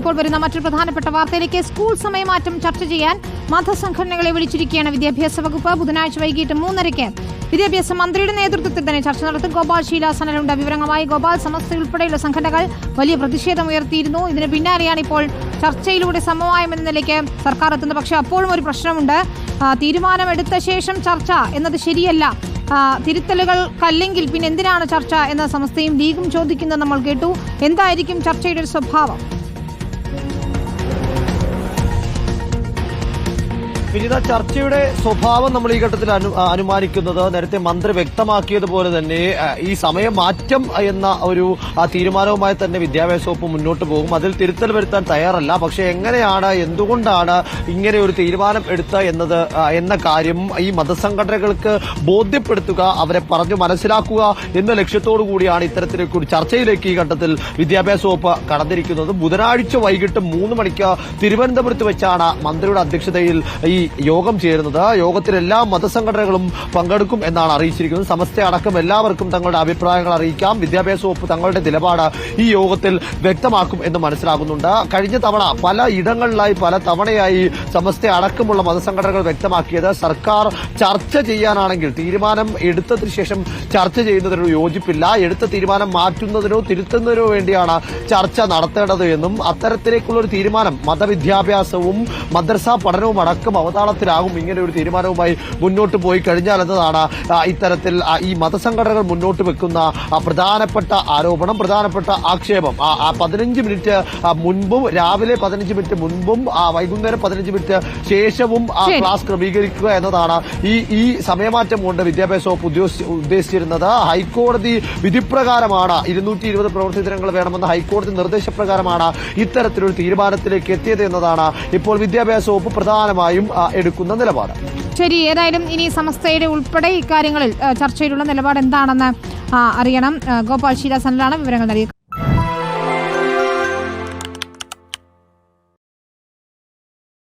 ഇപ്പോൾ വരുന്ന മറ്റൊരു പ്രധാനപ്പെട്ട വാർത്തയിലേക്ക് സ്കൂൾ സമയമാറ്റം ചർച്ച ചെയ്യാൻ മതസംഘടനകളെ വിളിച്ചിരിക്കുകയാണ് വിദ്യാഭ്യാസ വകുപ്പ്. ബുധനാഴ്ച വൈകിട്ട് മൂന്നരയ്ക്ക് വിദ്യാഭ്യാസ മന്ത്രിയുടെ നേതൃത്വത്തിൽ തന്നെ ചർച്ച നടത്തും. ഗോപാൽ ശീലാസനലുണ്ട് വിവരങ്ങളുമായി ഗോപാൽ സമസ്ത ഉൾപ്പെടെയുള്ള സംഘടനകൾ വലിയ പ്രതിഷേധം ഉയർത്തിയിരുന്നു. ഇതിന് പിന്നാലെയാണ് ഇപ്പോൾ ചർച്ചയിലൂടെ സമവായം എന്ന നിലയ്ക്ക് സർക്കാർ എത്തുന്നത്. പക്ഷേ അപ്പോഴും ഒരു പ്രശ്നമുണ്ട്. തീരുമാനമെടുത്ത ശേഷം ചർച്ച എന്നത് ശരിയല്ല. തിരുത്തലുകൾക്കല്ലെങ്കിൽ പിന്നെ എന്തിനാണ് ചർച്ച എന്ന സമസ്തയും ലീഗും ചോദിക്കുന്നത് നമ്മൾ കേട്ടു. എന്തായിരിക്കും ചർച്ചയുടെ സ്വഭാവം? വിനിത ചർച്ചയുടെ സ്വഭാവം നമ്മൾ ഈ ഘട്ടത്തിൽ അനു അനുമാനിക്കുന്നത് നേരത്തെ മന്ത്രി വ്യക്തമാക്കിയതുപോലെ തന്നെ ഈ സമയം മാറ്റം എന്ന ഒരു തീരുമാനവുമായി തന്നെ വിദ്യാഭ്യാസ വകുപ്പ് മുന്നോട്ട് പോകും. അതിൽ തിരുത്തൽ വരുത്താൻ തയ്യാറല്ല. പക്ഷേ എങ്ങനെയാണ് എന്തുകൊണ്ടാണ് ഇങ്ങനെ ഒരു തീരുമാനം എടുത്ത എന്നത് എന്ന കാര്യം ഈ മതസംഘടനകൾക്ക് ബോധ്യപ്പെടുത്തുക അവരെ പറഞ്ഞു മനസ്സിലാക്കുക എന്ന ലക്ഷ്യത്തോടു കൂടിയാണ് ഇത്തരത്തിലേക്ക് ഒരു ചർച്ചയിലേക്ക് ഈ ഘട്ടത്തിൽ വിദ്യാഭ്യാസ വകുപ്പ് കടന്നിരിക്കുന്നത്. ബുധനാഴ്ച വൈകിട്ട് മൂന്ന് മണിക്ക് തിരുവനന്തപുരത്ത് വെച്ചാണ് മന്ത്രിയുടെ അധ്യക്ഷതയിൽ ഈ യോഗം ചേരുന്നത്. യോഗത്തിൽ എല്ലാ മതസംഘടനകളും പങ്കെടുക്കും എന്നാണ് അറിയിച്ചിരിക്കുന്നത്. സമസ്ത അടക്കം എല്ലാവർക്കും തങ്ങളുടെ അഭിപ്രായങ്ങൾ അറിയിക്കാം. വിദ്യാഭ്യാസ വകുപ്പ് തങ്ങളുടെ നിലപാട് ഈ യോഗത്തിൽ വ്യക്തമാക്കും എന്ന് മനസ്സിലാകുന്നുണ്ട്. കഴിഞ്ഞ തവണ പല ഇടങ്ങളിലായി പല തവണയായി സമസ്ത അടക്കമുള്ള മതസംഘടനകൾ വ്യക്തമാക്കിയത്. സർക്കാർ ചർച്ച ചെയ്യാനാണെങ്കിൽ തീരുമാനം എടുത്തതിന് ശേഷം ചർച്ച ചെയ്യുന്നതിനോ യോജിപ്പില്ല. എടുത്ത തീരുമാനം മാറ്റുന്നതിനോ തിരുത്തുന്നതിനോ വേണ്ടിയാണ് ചർച്ച നടത്തേണ്ടത് എന്നും അത്തരത്തിലേക്കുള്ള ഒരു തീരുമാനം മതവിദ്യാഭ്യാസവും മദ്രസ പഠനവും അടക്കം അവതാളത്തിലാകും ഇങ്ങനെ ഒരു തീരുമാനവുമായി മുന്നോട്ട് പോയി കഴിഞ്ഞാൽ എന്നതാണ് ഇത്തരത്തിൽ ഈ മതസംഘടനകൾ മുന്നോട്ട് വെക്കുന്ന പ്രധാനപ്പെട്ട ആരോപണം പ്രധാനപ്പെട്ട ആക്ഷേപം. പതിനഞ്ച് മിനിറ്റ് മുൻപും രാവിലെ പതിനഞ്ച് മിനിറ്റ് മുൻപും വൈകുന്നേരം പതിനഞ്ച് മിനിറ്റ് ശേഷവും ക്ലാസ് ക്രമീകരിക്കുക എന്നതാണ് ഈ ഈ സമയമാറ്റം കൊണ്ട് വിദ്യാഭ്യാസ വകുപ്പ് ഉദ്ദേശിച്ചിരുന്നത്. ഹൈക്കോടതി വിധിപ്രകാരമാണ് ഇരുന്നൂറ്റി ഇരുപത് പ്രവൃത്തി ദിനങ്ങൾ വേണമെന്ന ഹൈക്കോടതി നിർദ്ദേശപ്രകാരമാണ് ഇത്തരത്തിലൊരു തീരുമാനത്തിലേക്ക് എത്തിയത് എന്നതാണ്. ഇപ്പോൾ വിദ്യാഭ്യാസ വകുപ്പ് പ്രധാനമായും എടുക്കുന്ന നിലപാട്. ശരി ഏതായാലും ഇനി സമസ്തയുടെ ഉൾപ്പെടെ ഇക്കാര്യങ്ങളിൽ ചർച്ചയിലുള്ള നിലപാട് എന്താണെന്ന് അറിയണം. ഗോപാൽ ശീലാസനിലാണ് വിവരങ്ങൾ നൽകിയത്.